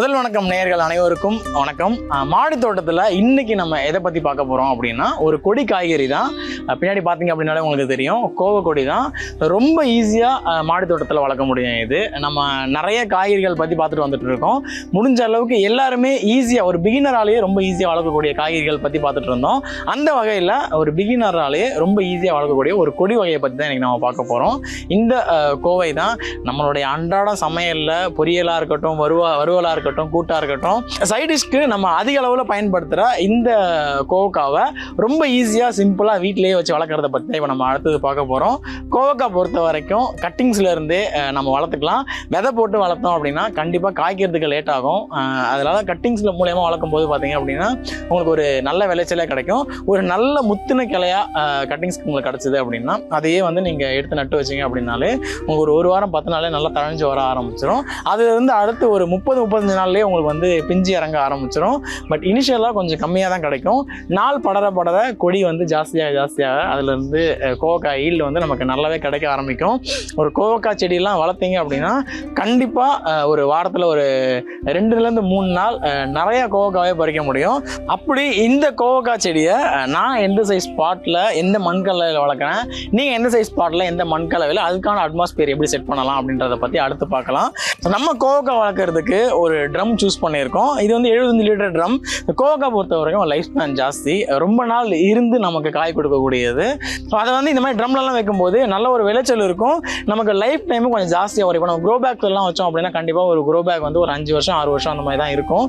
முதல் வணக்கம் நேயர்கள் அனைவருக்கும் வணக்கம். மாடி தோட்டத்தில் இன்னைக்கு நம்ம எதை பற்றி பார்க்க போகிறோம் அப்படின்னா ஒரு கொடி காய்கறி தான். பின்னாடி பார்த்தீங்க அப்படின்னாலே உங்களுக்கு தெரியும். கோவ கொடி தான். ரொம்ப ஈஸியாக மாடி தோட்டத்தில் வளர்க்க முடியும் இது. நம்ம நிறைய காய்கறிகள் பற்றி பார்த்துட்டு வந்துட்டு இருக்கோம். முடிஞ்ச அளவுக்கு எல்லாருமே ஈஸியாக ஒரு பிகினராலேயே ரொம்ப ஈஸியாக வளர்க்கக்கூடிய காய்கறிகள் பற்றி பார்த்துட்டு இருந்தோம். அந்த வகையில் ஒரு பிகினராலேயே ரொம்ப ஈஸியாக வளர்க்கக்கூடிய ஒரு கொடி வகையை பற்றி தான் இன்றைக்கி நம்ம பார்க்க போகிறோம் இந்த கோவை தான் நம்மளுடைய அன்றாட சமையலில் பொரியலாக இருக்கட்டும் வருவா வறுவலாக இருக்கட்டும் கூட்டாக இருக்கட்டும் சைடிஷ்க்கு நம்ம அதிக அளவில் பயன்படுத்துகிற இந்த கோவக்காவை ரொம்ப ஈஸியாக சிம்பிளாக வீட்டிலேயே வச்சு வளர்க்குறத பற்றி தான் இப்போ நம்ம அடுத்தது பார்க்க போகிறோம் கோவக்காய் பொறுத்த வரைக்கும் கட்டிங்ஸ்லேருந்தே நம்ம வளர்த்துக்கலாம். விதை போட்டு வளர்த்தோம் அப்படின்னா கண்டிப்பாக காய்க்கிறதுக்கு லேட் ஆகும். அதனால் அதனால கட்டிங்ஸில் மூலயமா வளர்க்கும் போது பார்த்தீங்க அப்படின்னா உங்களுக்கு ஒரு நல்ல விளைச்சலே கிடைக்கும். ஒரு நல்ல முத்தின கிளையாக கட்டிங்ஸ்க்கு உங்களுக்கு கிடச்சிது அப்படின்னா அதையே வந்து நீங்கள் எடுத்து நட்டு வச்சீங்க அப்படின்னாலே உங்களுக்கு ஒரு ஒரு வாரம் பத்து நாளே நல்லா தழைஞ்சு வர ஆரம்பிச்சிடும் அதுலேருந்து அடுத்து ஒரு முப்பது முப்பத்தஞ்சு நாள்லேயே உங்களுக்கு வந்து பிஞ்சு இறங்க ஆரம்பிச்சிடும் பட் இனிஷியலாக கொஞ்சம் கம்மியாக தான் கிடைக்கும். நாள் படர படர கொடி வந்து ஜாஸ்தியாக ஜாஸ்தியாக அதுலேருந்து கோவக்காய் ஈல்டு வந்து நமக்கு நல்லாவே கிடைக்க ஆரம்பிக்கும். ஒரு கோவக்காய் செடியெல்லாம் வளர்த்தீங்க அப்படின்னா கண்டிப்பாக ஒரு வாரத்தில் ஒரு ரெண்டுலேருந்து மூணு நாள் நிறையா நிறைய கோவக்காவே பறிக்க முடியும். அப்படி இந்த கோவக்காய் செடியை நான் எந்த சைஸ் ஸ்பாட்டில் எந்த மண்கலையில் வளர்க்குறேன்? நீங்கள் எந்த சைஸ் ஸ்பாட்டில் எந்த மண்கலவையில் அதுக்கான அட்மாஸ்பியர் எப்படி செட் பண்ணலாம் அப்படின்றத பற்றி அடுத்து பார்க்கலாம். நம்ம கோவக்காய் வளர்க்குறதுக்கு ஒரு ட்ரம் சூஸ் பண்ணியிருக்கோம். இது வந்து 75 லிட்டர் ட்ரம் கோகா பொறுத்த வரைக்கும் லைஃப் ஸ்பேன் ஜாஸ்தி. ரொம்ப நாள் இருந்து நமக்கு காய் கொடுக்கக்கூடியது. ஸோ அதை வந்து இந்த மாதிரி ட்ரம்லலாம் வைக்கும்போது நல்ல ஒரு விளைச்சல் இருக்கும். நமக்கு லைஃப் டைமும் கொஞ்சம் ஜாஸ்தியாக வரும். இப்போ நம்ம க்ரோ பேக்லாம் வச்சோம் அப்படின்னா கண்டிப்பாக ஒரு க்ரோ பேக் வந்து ஒரு அஞ்சு வருஷம் ஆறு வருஷம் அந்த மாதிரி தான் இருக்கும்.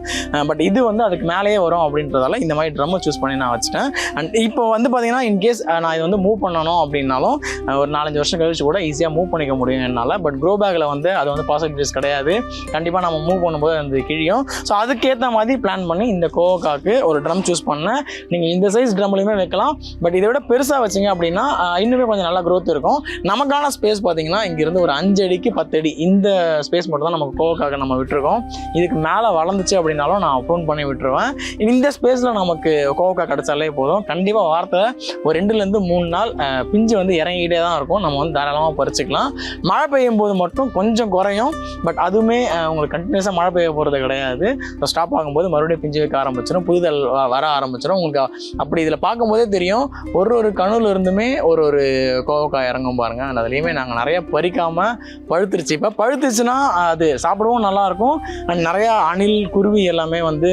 பட் இது வந்து அதுக்கு மேலேயே வரும் அப்படின்றதால இந்த மாதிரி ட்ரம்மை சூஸ் பண்ணி நான் வச்சுட்டேன். அண்ட் இப்போ வந்து பார்த்தீங்கன்னா இன்கேஸ் நான் இது வந்து மூவ் பண்ணணும் அப்படின்னாலும் ஒரு நாலஞ்சு வருஷம் கழிச்சு கூட ஈஸியாக மூவ் பண்ணிக்க முடியும் என்னால் பட் க்ரோ பேக்கில் வந்து அது வந்து பாசிபிலிட்டிஸ் கிடையாது. கண்டிப்பாக நம்ம மூவ் பண்ணும்போது அந்த கிழியும். ஸோ அதுக்கேற்ற மாதிரி பிளான் பண்ணி இந்த கோவக்காக்கு ஒரு ட்ரம் சூஸ் பண்ணேன் நீங்கள் இந்த சைஸ் ட்ரம்லையுமே வைக்கலாம். பட் இதை விட பெருசாக வச்சிங்க அப்படின்னா இன்னுமே கொஞ்சம் நல்லா க்ரோத் இருக்கும். நமக்கான ஸ்பேஸ் பார்த்தீங்கன்னா இங்கேருந்து ஒரு அஞ்சு அடிக்கு பத்து அடி இந்த ஸ்பேஸ் மட்டும் தான் நமக்கு கோவக்காக நம்ம விட்டுருக்கோம். இதுக்கு மேலே வளர்ந்துச்சு அப்படின்னாலும் நான் ஃபோன் பண்ணி விட்டுருவேன். இந்த ஸ்பேஸில் நமக்கு கோவக்காய் கிடச்சாலே போதும். கண்டிப்பாக வாரத்தில் ஒரு ரெண்டுலேருந்து மூணு நாள் பிஞ்சு வந்து இறங்கிக்கிட்டே தான் இருக்கும். நம்ம வந்து தாராளமாக பறிச்சுக்கலாம். மழை பெய்யும் போது மட்டும் கொஞ்சம் குறையும். பட் அதுவுமே உங்களுக்கு கண்டினியூஸாக மழை பெய்ய போகிறது கிடையாது. ஸோ ஸ்டாப் ஆகும்போது மறுபடியும் பிஞ்சு வைக்க ஆரம்பிச்சிடும் புதுதல் வர ஆரம்பிச்சிடும் உங்களுக்கு அப்படி இதில் பார்க்கும்போதே தெரியும். ஒரு ஒரு கணுல இருந்துமே ஒரு ஒரு கோவக்காய் இறங்கும் பாருங்கள் and அதுலேயுமே நாங்கள் நிறைய பறிக்காமல் பழுத்துருச்சு. இப்போ பழுத்துச்சுன்னா அது சாப்பிடவும் நல்லாயிருக்கும். அண்ட் நிறையா அணில் குருவி எல்லாமே வந்து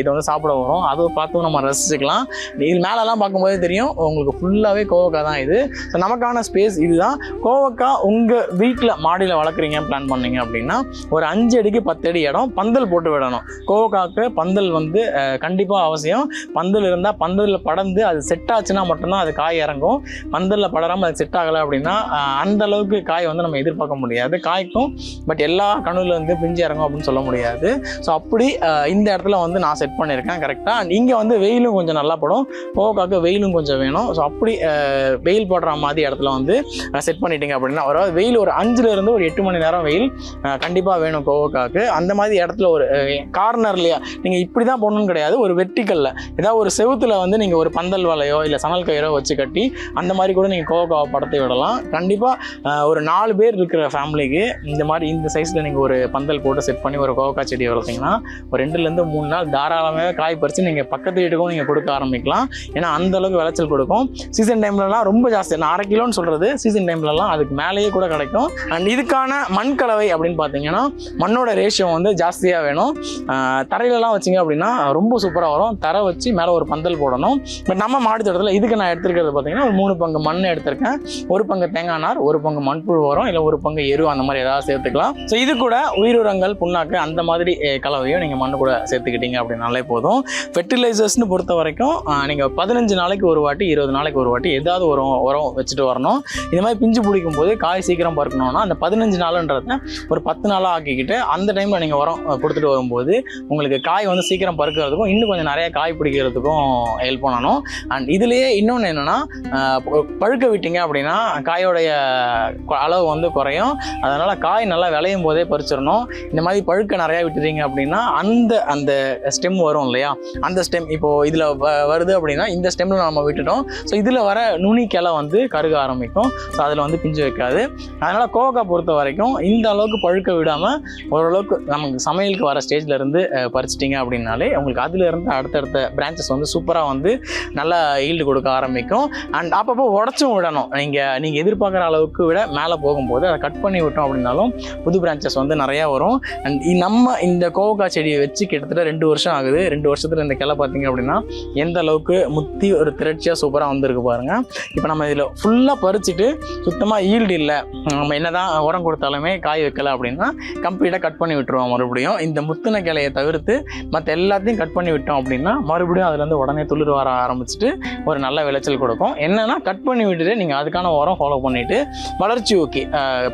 இதை வந்து சாப்பிட வரும். அதை பார்த்தும் நம்ம ரசிச்சுக்கலாம். இது மேலெல்லாம் பார்க்கும்போதே தெரியும். உங்களுக்கு ஃபுல்லாகவே கோவக்காய் தான் இது. ஸோ நமக்கான ஸ்பேஸ் இதுதான். கோவக்காய் உங்கள் வீட்டில் மாடியில் வளர்க்குறீங்க பிளான் பண்ணீங்க அப்படின்னா ஒரு அஞ்சு அடிக்கு பத்து அடி இடம் பந்தல் போட்டு விடணும். கோவக்காக்கு பந்தல் வந்து கண்டிப்பாக அவசியம். பந்தல் இருந்தால் பந்தலில் படர்ந்து அது செட் ஆச்சுன்னா மட்டும்தான் அது காய் இறங்கும். பந்தலில் படராமல் அது செட் ஆகலை அப்படின்னா அந்த அளவுக்கு காய் வந்து நம்ம எதிர்பார்க்க முடியாது. காய்க்கும் பட் எல்லா கணுவில் வந்து பிஞ்சு இறங்கும் அப்படின்னு சொல்ல முடியாது. ஸோ அப்படி இந்த இடத்துல வந்து நான் செட் பண்ணியிருக்கேன் கரெக்டாக அண்ட் இங்கே வந்து வெயிலும் கொஞ்சம் நல்லா படும். கோவக்காக்கு வெயிலும் கொஞ்சம் வேணும். ஸோ அப்படி வெயில் போடுற மாதிரி இடத்துல வந்து செட் பண்ணிட்டீங்க அப்படின்னா அதாவது வெயில் ஒரு அஞ்சுல இருந்து ஒரு எட்டு மணி நேரம் வெயில் கண்டிப்பாக வேணும் கோவக்காக்கு. அந்த மாதிரி இடத்துல ஒரு கார்னர்லையா நீங்கள் இப்படி தான் போடணும்னு கிடையாது. ஒரு வெர்டிக்கலில் ஏதாவது ஒரு செவுத்துல வந்து நீங்கள் ஒரு பந்தல் வலையோ இல்லை சணல் கயிறோ வச்சு கட்டி அந்த மாதிரி கூட நீங்கள் கோவக்காவை படத்தை விடலாம். கண்டிப்பாக ஒரு நாலு பேர் இருக்கிற ஃபேமிலிக்கு இந்த மாதிரி இந்த சைஸில் நீங்கள் ஒரு பந்தல் போட்டு செட் பண்ணி ஒரு கோவக்காய் செடி வளர்த்தீங்கன்னா ஒரு ரெண்டுலேருந்து மூணு நாள் தாராளமாக காய் பறித்து நீங்கள் பக்கத்து வீட்டுக்கும் நீங்கள் கொடுக்க ஆரம்பிக்கலாம். ஏன்னா அந்த அளவுக்கு விளைச்சல் கொடுக்கும். சீசன் டைம்லலாம் ரொம்ப ஜாஸ்தி. நான் அரை கிலோன்னு சொல்கிறது சீசன் டைம்லலாம் அதுக்கு மேலேயே கூட கிடைக்கும். அண்ட் இதுக்கான மண் கலவை அப்படின்னு பார்த்தீங்கன்னா மண்ணோட ரேஷியோ வந்து ஜாஸ்தி ஜாஸ்தியாக வேணும். தரையிலலாம் வச்சிங்க அப்படின்னா ரொம்ப சூப்பராக வரும். தரை வச்சு மேலே ஒரு பந்தல் போடணும். பட் நம்ம மாடி தோட்டத்தில் இதுக்கு நான் எடுத்துருக்கிறது பார்த்தீங்கன்னா ஒரு மூணு பங்கு மண் எடுத்திருக்கேன். ஒரு பங்கு தேங்காய் நார் ஒரு பங்கு மண்புழு வரும் இல்லை ஒரு பங்கு எரு அந்த மாதிரி ஏதாவது சேர்த்துக்கலாம். ஸோ இது கூட உயிரினங்கள் புண்ணாக்கு அந்த மாதிரி கலவையும் நீங்கள் மண்ணு கூட சேர்த்துக்கிட்டீங்க அப்படின்னாலே போதும். ஃபெர்டிலைசர்ஸ்னு பொறுத்த வரைக்கும் நீங்கள் பதினஞ்சு நாளைக்கு ஒரு வாட்டி இருபது நாளைக்கு ஒரு வாட்டி ஏதாவது ஒரு உரம் வச்சுட்டு வரணும். இந்த மாதிரி பிஞ்சு பிடிக்கும் போது காய் சீக்கிரம் பறக்கணும்னா அந்த பதினஞ்சு நாளுன்றத ஒரு பத்து நாளாக ஆக்கிக்கிட்டு அந்த டைமில் நீங்கள் உரம் கொடுத்துட்டு வரும்போது உங்களுக்கு காய் வந்து சீக்கிரம் பறக்கிறதுக்கும் இன்னும் கொஞ்சம் நிறைய காய் பிடிக்கிறதுக்கும் ஹெல்ப் பண்ணணும். அண்ட் இதுலேயே இன்னொன்று என்னென்னா பழுக்க விட்டீங்க அப்படின்னா காயோடைய அளவு வந்து குறையும். அதனால் காய் நல்லா விளையும் போதே பறிச்சிடணும். இந்த மாதிரி பழுக்க நிறையா விட்டுறீங்க அப்படின்னா அந்த அந்த ஸ்டெம் வரும் இல்லையா? அந்த ஸ்டெம் இப்போது இதில் வருது அப்படின்னா இந்த ஸ்டெம்மில் நம்ம விட்டுட்டோம். ஸோ இதில் வர நுனி கிளை வந்து கருக ஆரம்பிக்கும். ஸோ அதில் வந்து பிஞ்சு வைக்காது. அதனால் கோகா பொறுத்த வரைக்கும் இந்த அளவுக்கு பழுக்க விடாமல் ஓரளவுக்கு நமக்கு சமையல் சமையலுக்கு வர ஸ்டேஜ்லேருந்து பறிச்சிட்டிங்க அப்படின்னாலே உங்களுக்கு அதுலேருந்து அடுத்தடுத்த பிரான்ச்சஸ் வந்து சூப்பராக வந்து நல்லா ஈல்டு கொடுக்க ஆரம்பிக்கும். அண்ட் அப்பப்போ உடச்சும் விடணும். நீங்கள் நீங்கள் எதிர்பார்க்குற அளவுக்கு விட மேலே போகும்போது அதை கட் பண்ணி விட்டோம் அப்படின்னாலும் புது பிரான்ச்சஸ் வந்து நிறையா வரும். அண்ட் நம்ம இந்த கோவக்காய் செடியை வச்சு கிட்டத்தட்ட ரெண்டு வருஷம் ஆகுது. ரெண்டு வருஷத்தில் இந்த கிளை பார்த்தீங்க அப்படின்னா எந்த அளவுக்கு முத்தி ஒரு திரட்சியாக சூப்பராக வந்திருக்கு பாருங்கள் இப்போ நம்ம இதில் ஃபுல்லாக பறிச்சுட்டு சுத்தமாக ஈல்டு இல்லை. நம்ம என்ன தான் உரம் கொடுத்தாலுமே காய் வைக்கல அப்படின்னா கம்ப்ளீட்டாக கட் பண்ணி விட்டுருவோம் மறுபடியும். இந்த முத்தின கிளையை தவிர்த்து மற்ற எல்லாத்தையும் கட் பண்ணி விட்டோம் அப்படின்னா மறுபடியும் அதுலேருந்து உடனே துளிர் வர ஆரம்பிச்சுட்டு ஒரு நல்ல விளைச்சல் கொடுக்கும். என்னன்னா கட் பண்ணி விட்டுட்டு நீங்கள் அதுக்கான உரம் ஃபாலோ பண்ணிவிட்டு வளர்ச்சி ஓகே.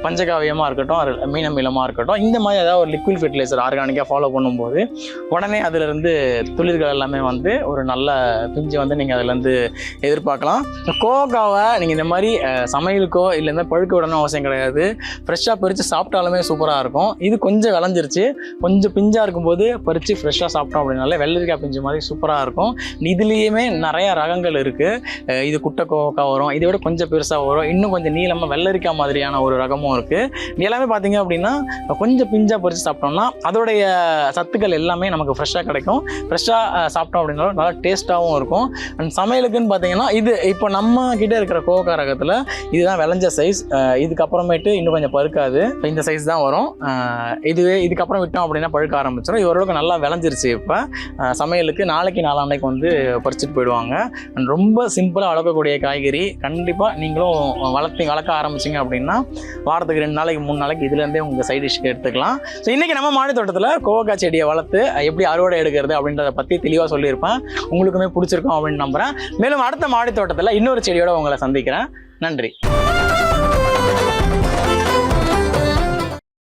பஞ்சகாவியமாக இருக்கட்டும் அது மீனமிலமாக இருக்கட்டும் இந்த மாதிரி ஏதாவது ஒரு லிக்விட் ஃபெர்டிலைசர் ஆர்கானிக்காக ஃபாலோ பண்ணும்போது உடனே அதுலேருந்து துளிர்கள் எல்லாமே வந்து ஒரு நல்ல பிஞ்சு வந்து நீங்கள் அதுலேருந்து எதிர்பார்க்கலாம். கோகாவை நீங்கள் இந்த மாதிரி சமையலுக்கோ இல்லை இந்த பழுக்க விடணும் அவசியம் கிடையாது. ஃப்ரெஷ்ஷாக பறித்து சாப்பிட்டாலுமே சூப்பராக இருக்கும். இது கொஞ்சம் விளைஞ்சிருச்சு. கொஞ்சம் பிஞ்சாக இருக்கும்போது பறித்து ஃப்ரெஷ்ஷாக சாப்பிட்டோம் அப்படின்னாலே வெள்ளரிக்காய் பிஞ்சு மாதிரி சூப்பராக இருக்கும். இதுலேயுமே நிறையா ரகங்கள் இருக்குது இது குட்டை கோவக்காய் வரும். இதை விட கொஞ்சம் பெருசாக வரும். இன்னும் கொஞ்சம் நீளமாக வெள்ளரிக்காய் மாதிரியான ஒரு ரகமும் இருக்குது எல்லாமே பார்த்தீங்க அப்படின்னா கொஞ்சம் பிஞ்சாக பறித்து சாப்பிட்டோம்னா அதோடைய சத்துக்கள் எல்லாமே நமக்கு ஃப்ரெஷ்ஷாக கிடைக்கும். ஃப்ரெஷ்ஷாக சாப்பிட்டோம் அப்படின்னாலும் நல்லா டேஸ்ட்டாகவும் இருக்கும். அண்ட் சமையலுக்குன்னு பார்த்தீங்கன்னா இது இப்போ நம்ம கிட்டே இருக்கிற கோவக்காய் ரகத்தில் இதுதான் விளைஞ்ச சைஸ் இதுக்கப்புறமேட்டு இன்னும் கொஞ்சம் பருக்காது. இந்த சைஸ் தான் வரும். இதுவே இதுக்கப்புறம் விட்டோம் அப்படின்னா பழுக்க ஆரம்பிச்சிடும் இது ஓரளவுக்கு நல்லா விளைஞ்சிருச்சு இப்போ. சமையலுக்கு நாளைக்கு நாளான்னைக்கு வந்து பறிச்சுட்டு போயிடுவாங்க. அண்ட் ரொம்ப சிம்பிளாக வளர்க்கக்கூடிய காய்கறி கண்டிப்பாக நீங்களும் வளர்த்தி வளர்க்க ஆரம்பிச்சிங்க அப்படின்னா வாரத்துக்கு ரெண்டு நாளைக்கு மூணு நாளைக்கு இதுலேருந்தே உங்கள் சைட் டிஷ்க்கு எடுத்துக்கலாம். ஸோ இன்றைக்கி நம்ம மாடி தோட்டத்தில் கோவக்காய் செடியை வளர்த்து எப்படி அறுவடை எடுக்கிறது அப்படின்றத பற்றி தெளிவாக சொல்லியிருப்பேன். உங்களுக்குமே பிடிச்சிருக்கும் அப்படின்னு நம்புகிறேன் மேலும் அடுத்த மாடி தோட்டத்தில் இன்னொரு செடியோட உங்களை சந்திக்கிறேன். நன்றி.